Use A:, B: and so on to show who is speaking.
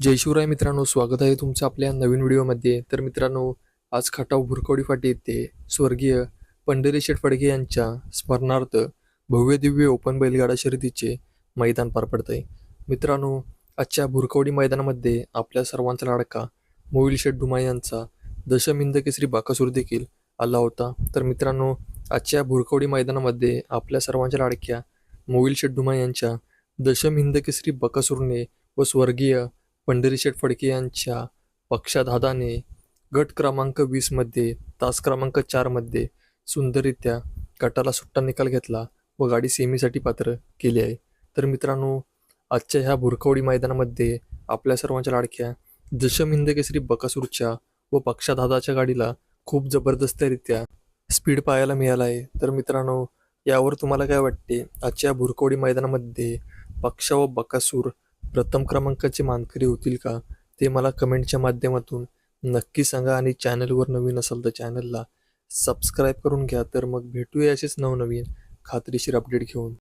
A: जय शिवराय मित्रांनो स्वागत आहे तुमचं आपल्या नवीन व्हिडिओमध्ये. तर मित्रांनो आज खटाव भुरकवडी फाटी येथे स्वर्गीय पंढरी शेठ फडके यांच्या स्मरणार्थ भव्य दिव्य ओपन बैलगाडा शर्यतीचे मैदान पार पडत आहे मित्रांनो आजच्या भुरकवडी मैदानामध्ये आपल्या सर्वांचा लाडका मोविल शेठ डुमा यांचा दशमिंद केसरी बाकासूर देखील आला होता. तर मित्रांनो आजच्या भुरकवडी मैदानामध्ये आपल्या सर्वांच्या लाडक्या मोविल शेठ डुमा यांच्या दशमिंद केसरी बकासूरने व स्वर्गीय पंढरी शेठ फडके यांच्या पक्षाधादाने गट क्रमांक वीसमध्ये तास क्रमांक चारमध्ये सुंदररित्या गटाला सुट्टा निकाल घेतला व गाडी सेमीसाठी पात्र केली आहे. तर मित्रांनो आजच्या ह्या भुरकवडी मैदानामध्ये आपल्या सर्वांच्या लाडक्या दशमिंद हिंदकेसरी बकासूरच्या व पक्षाधादाच्या गाडीला खूप जबरदस्तरित्या स्पीड पाहायला मिळाला आहे. तर मित्रांनो यावर तुम्हाला काय वाटते? आजच्या भुरकवडी मैदानामध्ये पक्ष व बकासूर प्रथम क्रमांकाचे मानकरी होतील का? ते मला कमेंटच्या माध्यमातून नक्की सांगा आणि चॅनलवर नवीन असाल तर चॅनलला सबस्क्राईब करून घ्या. तर मग भेटूया असेच नवनवीन खात्रीशीर अपडेट घेऊन.